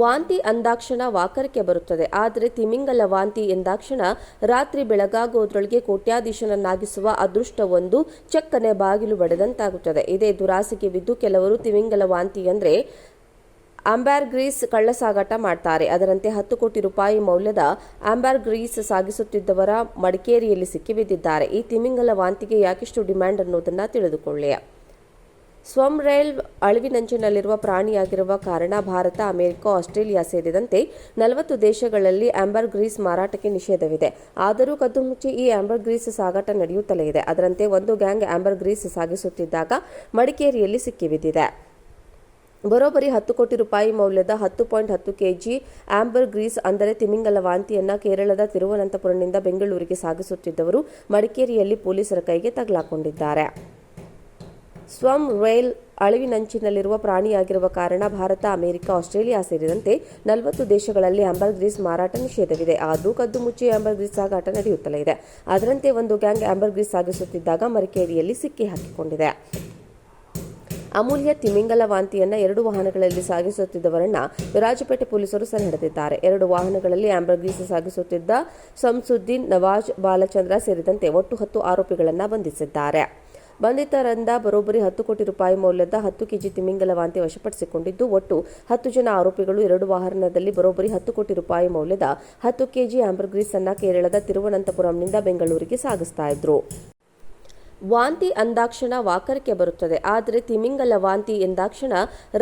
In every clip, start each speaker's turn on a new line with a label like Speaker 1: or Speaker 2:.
Speaker 1: ವಾಂತಿ ಅಂದಾಕ್ಷಣ ವಾಕರಿಕೆ ಬರುತ್ತದೆ. ಆದರೆ ತಿಮಿಂಗಲ ವಾಂತಿ ಎಂದಾಕ್ಷಣ ರಾತ್ರಿ ಬೆಳಗಾಗೋದ್ರೊಳಗೆ ಕೋಟ್ಯಾಧೀಶನನ್ನಾಗಿಸುವ ಅದೃಷ್ಟವೊಂದು ಚಕ್ಕನೆ ಬಾಗಿಲು ಬಡೆದಂತಾಗುತ್ತದೆ ಇದೇ ದುರಾಸೆಗೆ ಬಿದ್ದು ಕೆಲವರು ತಿಮಿಂಗಲ ವಾಂತಿ ಅಂದ್ರೆ ಆಂಬರ್ಗ್ರೀಸ್ ಕಳ್ಳಸಾಗಾಟ ಮಾಡ್ತಾರೆ. ಅದರಂತೆ ಹತ್ತು ಕೋಟಿ ರೂಪಾಯಿ ಮೌಲ್ಯದ ಆಂಬರ್ಗ್ರೀಸ್ ಸಾಗಿಸುತ್ತಿದ್ದವರ ಮಡಿಕೇರಿಯಲ್ಲಿ ಸಿಕ್ಕಿಬಿದ್ದಿದ್ದಾರೆ. ಈ ತಿಮಿಂಗಲ ವಾಂತಿಗೆ ಯಾಕಿಷ್ಟು ಡಿಮ್ಯಾಂಡ್ ಅನ್ನೋದನ್ನು ತಿಳಿದುಕೊಳ್ಳಿ ಸ್ವಂ ರೈಲ್ ಅಳಿವಿನಂಚಿನಲ್ಲಿರುವ ಪ್ರಾಣಿಯಾಗಿರುವ ಕಾರಣ ಭಾರತ, ಅಮೆರಿಕ, ಆಸ್ಟ್ರೇಲಿಯಾ ಸೇರಿದಂತೆ ನಲವತ್ತು ದೇಶಗಳಲ್ಲಿ ಆಂಬರ್ ಗ್ರೀಸ್ ಮಾರಾಟಕ್ಕೆ ನಿಷೇಧವಿದೆ. ಆದರೂ ಕದ್ದು ಮುಚ್ಚಿ ಈ ಆಂಬರ್ ಗ್ರೀಸ್ ಸಾಗಾಟ ನಡೆಯುತ್ತಲೇ ಇದೆ. ಅದರಂತೆ ಒಂದು ಗ್ಯಾಂಗ್ ಆಂಬರ್ ಗ್ರೀಸ್ ಸಾಗಿಸುತ್ತಿದ್ದಾಗ ಮಡಿಕೇರಿಯಲ್ಲಿ ಸಿಕ್ಕಿಬಿದ್ದಿದೆ. ಬರೋಬ್ಬರಿ ಹತ್ತು ಕೋಟಿ ರೂಪಾಯಿ ಮೌಲ್ಯದ ಹತ್ತು ಪಾಯಿಂಟ್ ಹತ್ತು ಕೆಜಿ ಆಂಬರ್ ಗ್ರೀಸ್, ಅಂದರೆ ತಿಮಿಂಗಲ ವಾಂತಿಯನ್ನು ಕೇರಳದ ತಿರುವನಂತಪುರದಿಂದ ಬೆಂಗಳೂರಿಗೆ ಸಾಗಿಸುತ್ತಿದ್ದವರು ಮಡಿಕೇರಿಯಲ್ಲಿ ಪೊಲೀಸರ ಕೈಗೆ ತಗಲಾಕೊಂಡಿದ್ದಾರೆ. ಸ್ವಂ ರೈಲ್ ಅಳಿವಿನಂಚಿನಲ್ಲಿರುವ ಪ್ರಾಣಿಯಾಗಿರುವ ಕಾರಣ ಭಾರತ, ಅಮೆರಿಕ, ಆಸ್ಟ್ರೇಲಿಯಾ ಸೇರಿದಂತೆ ನಲವತ್ತು ದೇಶಗಳಲ್ಲಿ ಆಂಬರ್ ಗ್ರೀಸ್ ಮಾರಾಟ ನಿಷೇಧವಿದೆ. ಆದರೂ ಕದ್ದು ಮುಚ್ಚಿ ಆಂಬರ್ ಗ್ರೀಸ್ ಸಾಗಾಟ ನಡೆಯುತ್ತಲೇ ಇದೆ. ಅದರಂತೆ ಒಂದು ಗ್ಯಾಂಗ್ ಆಂಬರ್ ಗ್ರೀಸ್ ಸಾಗಿಸುತ್ತಿದ್ದಾಗ ಮರಿಕೇರಿಯಲ್ಲಿ ಸಿಕ್ಕಿ ಹಾಕಿಕೊಂಡಿದೆ. ಅಮೂಲ್ಯ ತಿಮಿಂಗಲ ವಾಂತಿಯನ್ನ ಎರಡು ವಾಹನಗಳಲ್ಲಿ ಸಾಗಿಸುತ್ತಿದ್ದವರನ್ನ ವಿರಾಜಪೇಟೆ ಪೊಲೀಸರು ಸೆರೆ ಹಿಡಿದಿದ್ದಾರೆ ಎರಡು ವಾಹನಗಳಲ್ಲಿ ಆಂಬರ್ ಗ್ರೀಸ್ ಸಾಗಿಸುತ್ತಿದ್ದ ಸಂಸುದ್ದೀನ್ ನವಾಜ್, ಬಾಲಚಂದ್ರ ಸೇರಿದಂತೆ ಒಟ್ಟು ಹತ್ತು ಆರೋಪಿಗಳನ್ನು ಬಂಧಿಸಿದ್ದಾರೆ. ಬಂಧಿತರಿಂದ ಬರೋಬ್ಬರಿ ಹತ್ತು ಕೋಟಿ ರೂಪಾಯಿ ಮೌಲ್ಯದ ಹತ್ತು ಕೆಜಿ ತಿಮಿಂಗಲ ವಾಂತಿ ವಶಪಡಿಸಿಕೊಂಡಿದ್ದು, ಒಟ್ಟು ಹತ್ತು ಜನ ಆರೋಪಿಗಳು ಎರಡು ವಾಹನದಲ್ಲಿ ಬರೋಬ್ಬರಿ ಹತ್ತು ಕೋಟಿ ರೂಪಾಯಿ ಮೌಲ್ಯದ ಹತ್ತು ಕೆಜಿ ಆಂಬರ್ಗ್ರೀಸ್ ಅನ್ನ ಕೇರಳದ ತಿರುವನಂತಪುರಂನಿಂದ ಬೆಂಗಳೂರಿಗೆ ಸಾಗಿಸ್ತಾ ಇದ್ರು. ವಾಂತಿ ಅಂದಾಕ್ಷಣ ವಾಕರಿಕೆ ಬರುತ್ತದೆ. ಆದರೆ ತಿಮಿಂಗಲ ವಾಂತಿ ಎಂದಾಕ್ಷಣ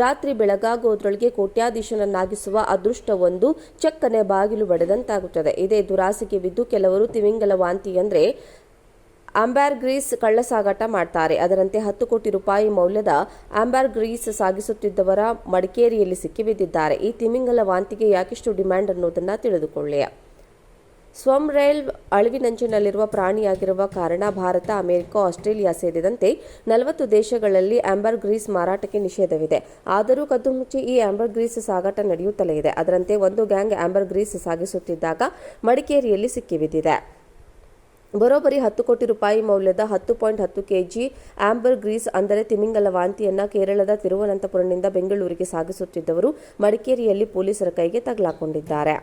Speaker 1: ರಾತ್ರಿ ಬೆಳಗಾಗೋದ್ರೊಳಗೆ ಕೋಟ್ಯಾಧೀಶನನ್ನಾಗಿಸುವ ಅದೃಷ್ಟವೊಂದು ಚಕ್ಕನೆ ಬಾಗಿಲು ಬಡೆದಂತಾಗುತ್ತದೆ ಇದೇ ದುರಾಸೆಗೆ ಬಿದ್ದು ಕೆಲವರು ತಿಮಿಂಗಲ ವಾಂತಿ ಅಂದ್ರೆ ಆಂಬರ್ಗ್ರೀಸ್ ಕಳ್ಳಸಾಗಾಟ ಮಾಡ್ತಾರೆ. ಅದರಂತೆ ಹತ್ತು ಕೋಟಿ ರೂಪಾಯಿ ಮೌಲ್ಯದ ಆಂಬರ್ಗ್ರೀಸ್ ಸಾಗಿಸುತ್ತಿದ್ದವರ ಮಡಿಕೇರಿಯಲ್ಲಿ ಸಿಕ್ಕಿಬಿದ್ದಿದ್ದಾರೆ. ಈ ತಿಮಿಂಗಲ ವಾಂತಿಗೆ ಯಾಕಿಷ್ಟು ಡಿಮ್ಯಾಂಡ್ ಅನ್ನೋದನ್ನ ತಿಳಿದುಕೊಳ್ಳಿ ಸ್ವಮ್ ರೈಲ್ ಅಳಿವಿನಂಚಿನಲ್ಲಿರುವ ಪ್ರಾಣಿಯಾಗಿರುವ ಕಾರಣ ಭಾರತ, ಅಮೆರಿಕ, ಆಸ್ಟ್ರೇಲಿಯಾ ಸೇರಿದಂತೆ ನಲವತ್ತು ದೇಶಗಳಲ್ಲಿ ಆಂಬರ್ ಗ್ರೀಸ್ ಮಾರಾಟಕ್ಕೆ ನಿಷೇಧವಿದೆ. ಆದರೂ ಕದ್ದು ಮುಚ್ಚಿ ಈ ಆಂಬರ್ ಗ್ರೀಸ್ ಸಾಗಾಟ ನಡೆಯುತ್ತಲೇ ಇದೆ. ಅದರಂತೆ ಒಂದು ಗ್ಯಾಂಗ್ ಆಂಬರ್ ಗ್ರೀಸ್ ಸಾಗಿಸುತ್ತಿದ್ದಾಗ ಮಡಿಕೇರಿಯಲ್ಲಿ ಸಿಕ್ಕಿಬಿದ್ದಿದೆ. ಬರೋಬ್ಬರಿ ಹತ್ತು ಕೋಟಿ ರೂಪಾಯಿ ಮೌಲ್ಯದ ಹತ್ತು ಪಾಯಿಂಟ್ ಹತ್ತು ಕೆಜಿ ಆಂಬರ್ ಗ್ರೀಸ್, ಅಂದರೆ ತಿಮಿಂಗಲ ವಾಂತಿಯನ್ನ ಕೇರಳದ ತಿರುವನಂತಪುರದಿಂದ ಬೆಂಗಳೂರಿಗೆ ಸಾಗಿಸುತ್ತಿದ್ದವರು ಮಡಿಕೇರಿಯಲ್ಲಿ ಪೊಲೀಸರ ಕೈಗೆ ತಗಲಾಕೊಂಡಿದ್ದಾರೆ.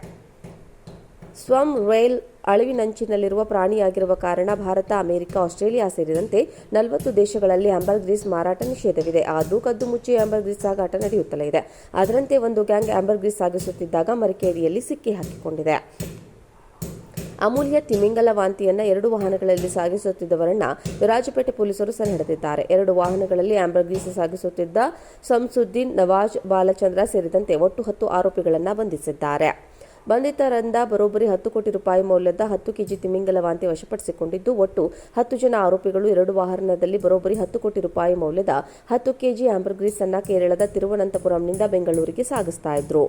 Speaker 1: ಸ್ವಂ ರೈಲ್ ಅಳಿವಿನಂಚಿನಲ್ಲಿರುವ ಪ್ರಾಣಿಯಾಗಿರುವ ಕಾರಣ ಭಾರತ, ಅಮೆರಿಕ, ಆಸ್ಟ್ರೇಲಿಯಾ ಸೇರಿದಂತೆ ನಲವತ್ತು ದೇಶಗಳಲ್ಲಿ ಆಂಬರ್ ಗ್ರೀಸ್ ಮಾರಾಟ ನಿಷೇಧವಿದೆ. ಆದರೂ ಕದ್ದು ಮುಚ್ಚಿ ಆಂಬರ್ ಗ್ರೀಸ್ ಸಾಗಾಟ ನಡೆಯುತ್ತಲೇ ಇದೆ. ಅದರಂತೆ ಒಂದು ಗ್ಯಾಂಗ್ ಆಂಬರ್ ಗ್ರೀಸ್ ಸಾಗಿಸುತ್ತಿದ್ದಾಗ ಮರಿಕೇರಿಯಲ್ಲಿ ಸಿಕ್ಕಿ ಹಾಕಿಕೊಂಡಿದೆ. ಅಮೂಲ್ಯ ತಿಮಿಂಗಲ ವಾಂತಿಯನ್ನ ಎರಡು ವಾಹನಗಳಲ್ಲಿ ಸಾಗಿಸುತ್ತಿದ್ದವರನ್ನ ವಿರಾಜಪೇಟೆ ಪೊಲೀಸರು ಸೆರೆ ಹಿಡಿದಿದ್ದಾರೆ ಎರಡು ವಾಹನಗಳಲ್ಲಿ ಆಂಬರ್ಗ್ರೀಸ್ ಸಾಗಿಸುತ್ತಿದ್ದ ಸಂಸುದ್ದೀನ್ ನವಾಜ್, ಬಾಲಚಂದ್ರ ಸೇರಿದಂತೆ ಒಟ್ಟು ಹತ್ತು ಆರೋಪಿಗಳನ್ನು ಬಂಧಿಸಿದ್ದಾರೆ. ಬಂಧಿತರಿಂದ ಬರೋಬ್ಬರಿ ಹತ್ತು ಕೋಟಿ ರೂಪಾಯಿ ಮೌಲ್ಯದ ಹತ್ತು ಕೆಜಿ ತಿಮಿಂಗಲ ವಾಂತಿ ವಶಪಡಿಸಿಕೊಂಡಿದ್ದು, ಒಟ್ಟು ಹತ್ತು ಜನ ಆರೋಪಿಗಳು ಎರಡು ವಾಹನದಲ್ಲಿ ಬರೋಬ್ಬರಿ ಹತ್ತು ಕೋಟಿ ರೂಪಾಯಿ ಮೌಲ್ಯದ ಹತ್ತು ಕೆಜಿ ಆಂಬರ್ಗ್ರೀಸ್ ಅನ್ನ ಕೇರಳದ ತಿರುವನಂತಪುರಂನಿಂದ ಬೆಂಗಳೂರಿಗೆ ಸಾಗಿಸ್ತಾ ಇದ್ರು.